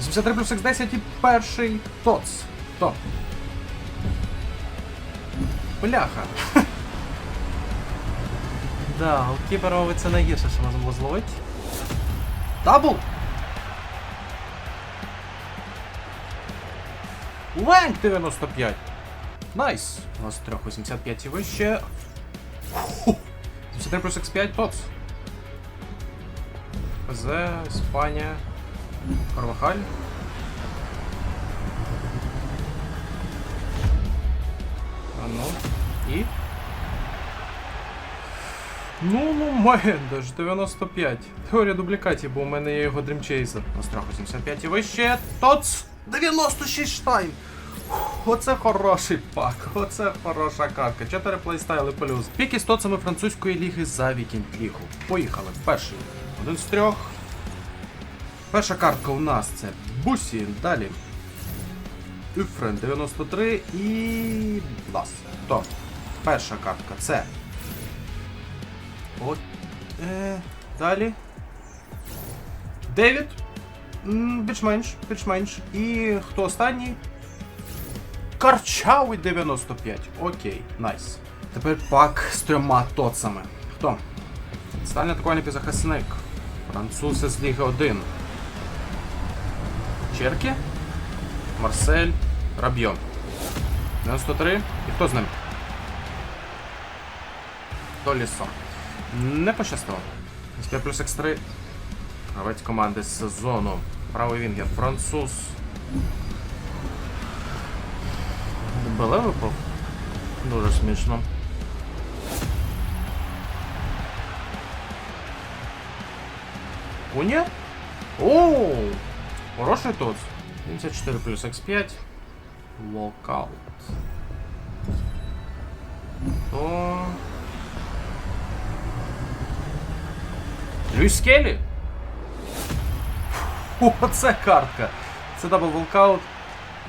83 плюс X10 і перший ТОЦ. Хто? Бляха. Да, у Кіберови це найгірше, що можна було зловити. Дабл! Ленк 95. Найс. У нас 385 і вище. Фу. 73 плюс X5 ТОЦ. ПЗ, Іспанія. Карвахаль. А ну. І. Ну, ну, Мендеш, 95. Теорія дублікатів, бо у мене є його дрімчейзер. Острах 85 і вище. Тоц! 96 штайн! Оце хороший пак, оце хороша картка. 4 плейстайли плюс. Піки з тоцами французької ліги за вікінд лігу. Поїхали. Перший. Один з трьох. Перша картка у нас це Бусі. Далі. Юфрен 93 і. Блас. То. Перша картка це От. Е, далі. Девід. Більш-менш, більш-менш. І хто останній? Карчавий 95. Окей, найс. Тепер пак з трьома тоцами. Хто? Стальний атакувальний пізахисник. Французи з Ліги 1. Черкі. Марсель. Рабьон. 93. І хто з ним? Толісон. Не пощастило. СП плюс X3. Гравець команди сезону. Правий вінгер. Француз. Беле випав? Дуже смішно. Куня? Оу! Хороший тоц. 74 плюс X5. Локаут. То... Люїс Келлі? Фу, Оце картка. Це дабл волкаут.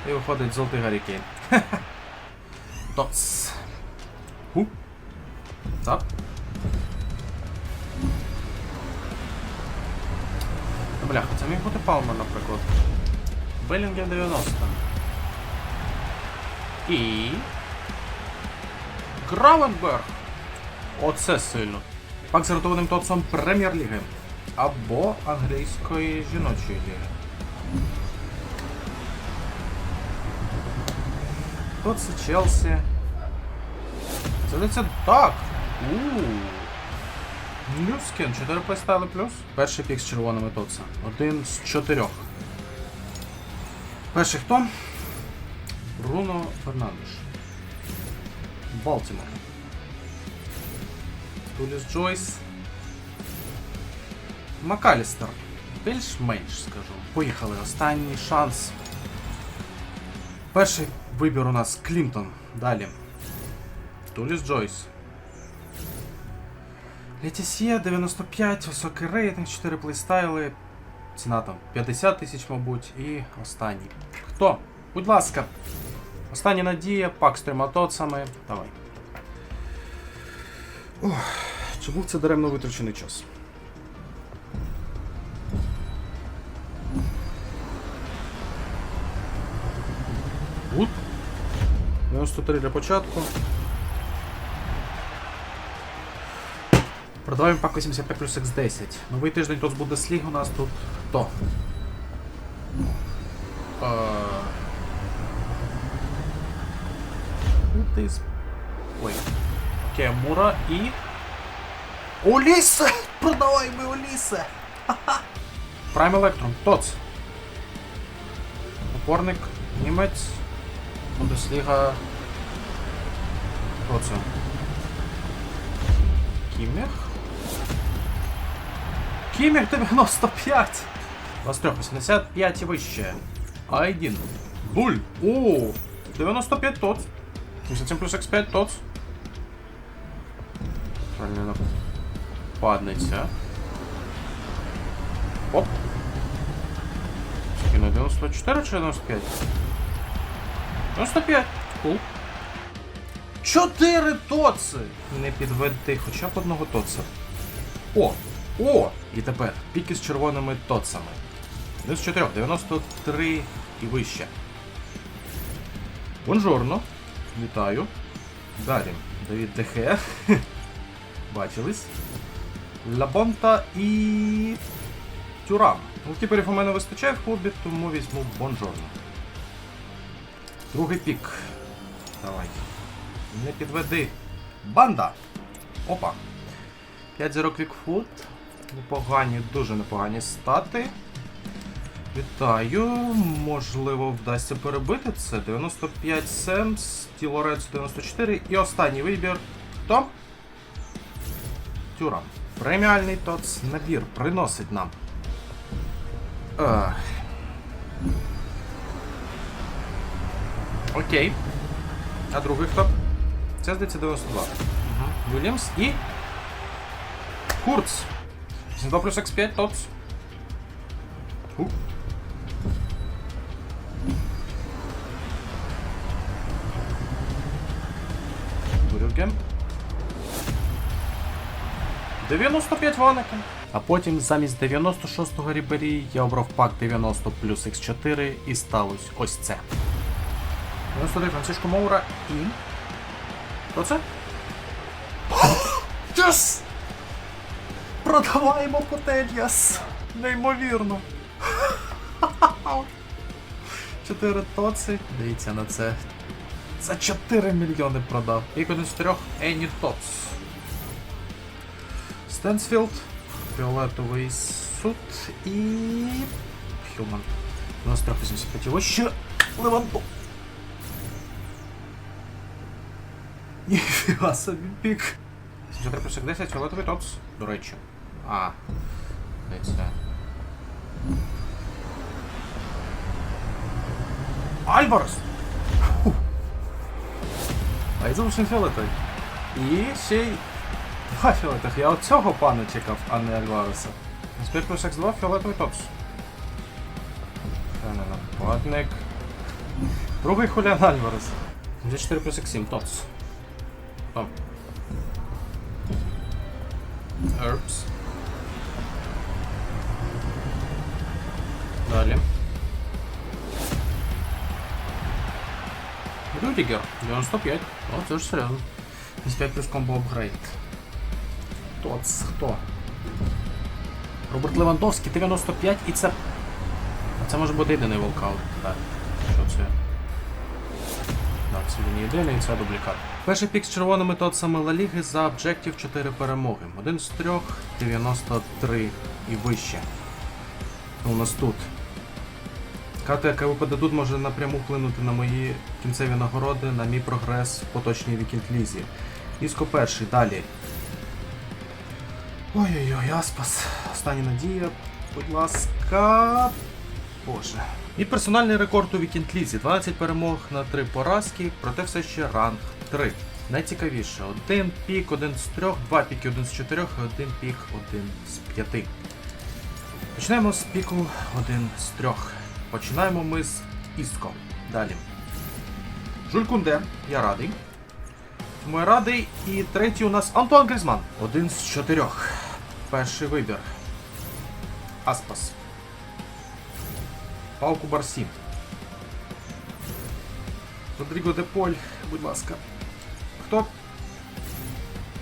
І виходить золотий Гаррікейн. Тоц. Бляха, це міг бути Палмер, наприклад. Белінгем 90. І. Гравенберг. Оце сильно. Пак з рятованим тоцом Прем'єр-ліги. Або англійської жіночої ліги. Це Челсі? Це так. Ууу. Люскін, 4 плейстайли плюс. Перший пік з червоними тоца. Один з чотирьох. Перший хто? Бруно Фернандеш. Балтімор. Туліс Джойс. Макалістер. Більш-менш скажу. Поїхали. Останній шанс. Перший вибір у нас Клінтон. Далі. Туліс Джойс. Летісія 95, високий рейтинг, 4 плейстайли. Ціна там 50 тисяч, мабуть. І останній. Хто? Будь ласка. Остання надія, пак з трьома тоцами. Давай. Ох, був це даремно витрачений час? Гуд. 93 для початку. Продаваємо пак 85 плюс X10. Новий тиждень тут буде сліг у нас тут. То. Ти з- Ой. Окей, Мура і. Олісе! Продавай ми Олісе! Prime Electron, ТОЦ. Опорник, німець. Бундесліга. Хто це? Кіміх? Кіміх 95! 23, 85 і вище. Айдін. Буль. О, 95 ТОЦ. 77 плюс X5 ТОЦ. Правильно падниця. Оп. Скину 94 чи 95? 95. Кул. Чотири тоци! Не підведи хоча б одного тоца. О! О! І тепер піки з червоними тоцами. Плюс 4, 93 і вище. Бонжорно. Вітаю. Далі. Давід Дехе. Бачились. Лабонта і. Тюрам. Голкіперів у мене вистачає в клубі, тому візьму Бонжорно. Другий пік. Давай. Не підведи. Банда! Опа. 5 зірок Вікфут. Непогані, дуже непогані стати. Вітаю. Можливо, вдасться перебити це. 95 Семс, Тілорец 94. І останній вибір. Хто? Тюрам. Преміальний ТОЦ набір приносить нам. Ах. Окей. А другий хто? Це здається 92. Угу. Вільямс і. Курц. 2 плюс X5 ТОЦ. Фу. Бурюгем. 95 ваники. А потім замість 96-го рібері я обрав пак 90 плюс X4 і сталося ось це. 93 Франциско Моура і. Хто це? Yes! Продаваємо Потельяс! Неймовірно! Чотири тоци. Дивіться на це. За 4 мільйони продав. Пік один з трьох Ені Тоц. Стенсфілд. Фіолетовий суд і. Хюман. 9385. Ось ще Леванту. Ніфіга собі пік. 74 плюс 10, фіолетовий тоц. До речі. А. Це? Альварес! Фу. А я залишив фіолетовий. І ще й два фіолетових. Я от цього пана чекав, а не Альвареса. 5 плюс X2 фіолетовий не нападник. Другий Хулян Альварес. 4 плюс X7 тоц. Там. Herbs. Далі. Рюдігер, 95. О, це ж серйозно. 55 плюс комбо апгрейд. Хто це? Хто? Роберт Левандовський, 95 і це. А це може бути єдиний волкаут. Так. Що це? Так, це він єдиний, і це дублікат. Перший пік з червоними тоцами Ла Ліги за об'єктів 4 перемоги. Один з трьох, 93 і вище. Ну, У нас тут. Карта, яка випаде тут, може напряму вплинути на мої кінцеві нагороди, на мій прогрес в поточній вікінд лізі. Іско перший, далі. Ой-ой-ой, Аспас. Остання надія. Будь ласка. Боже. Мій персональний рекорд у Вікінд Лізі 12 перемог на 3 поразки, проте все ще ранг 3. Найцікавіше, один пік, один з трьох, два піки, один з чотирьох, і один пік, один з п'яти. Починаємо з піку один з трьох. Починаємо ми з Істко. Далі. Жуль Кунде, я радий. Я радий. І третій у нас Антуан Грізман. Один з чотирьох. Перший вибір. Аспас. Пауку Барсі. Родріго де Поль, будь ласка. Хто?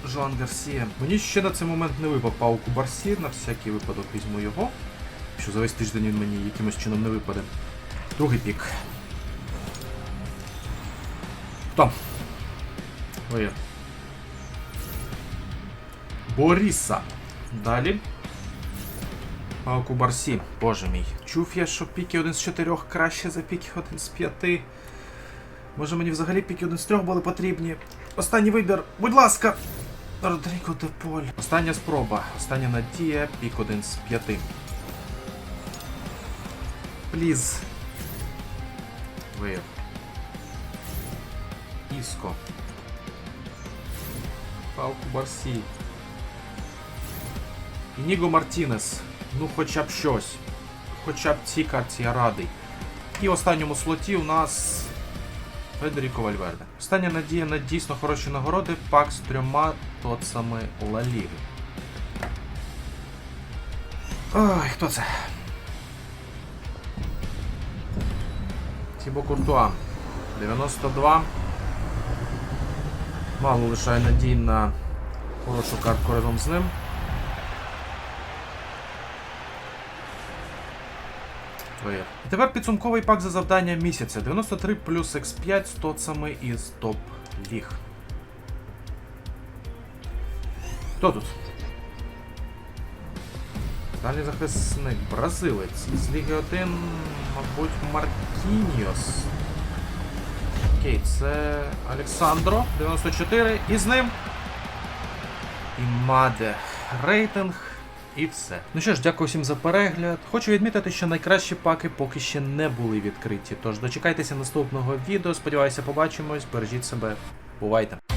Жоан Гарсія. Мені ще на цей момент не випав пауку Барсі, на всякий випадок візьму його. Що за весь тиждень він мені якимось чином не випаде. Другий пік. Хто? Ой. Боріса. Далі. Пауку Барсі, боже мій. Чув я, що піки один з чотирьох краще за піки один з п'яти. Може мені взагалі піки один з трьох були потрібні. Останній вибір, будь ласка! Родріго де Поль. Остання спроба. Остання надія, пік один з п'яти. Пліз. Вив. Іско. Пауку Барсі. Ініго Мартінес. Ну хоча б щось. Хоча б цій карті я радий. І в останньому слоті у нас Федеріко Вальверде. Остання надія на дійсно хороші нагороди. Пак з трьома тоцами Ла Ой, хто це? Тібо Куртуа. 92. Мало лишає надій на хорошу картку разом з ним. І тепер підсумковий пак за завдання місяця. 93 плюс X5 з тоцами із топ ліг. Хто тут? Далі захисник, бразилець. З Ліги 1, мабуть, Маркіньос. Окей, це Олександро, 94, і з ним. І Маде. Рейтинг. І все. Ну що ж, дякую всім за перегляд. Хочу відмітити, що найкращі паки поки ще не були відкриті. Тож дочекайтеся наступного відео. Сподіваюся, побачимось. Бережіть себе. Бувайте!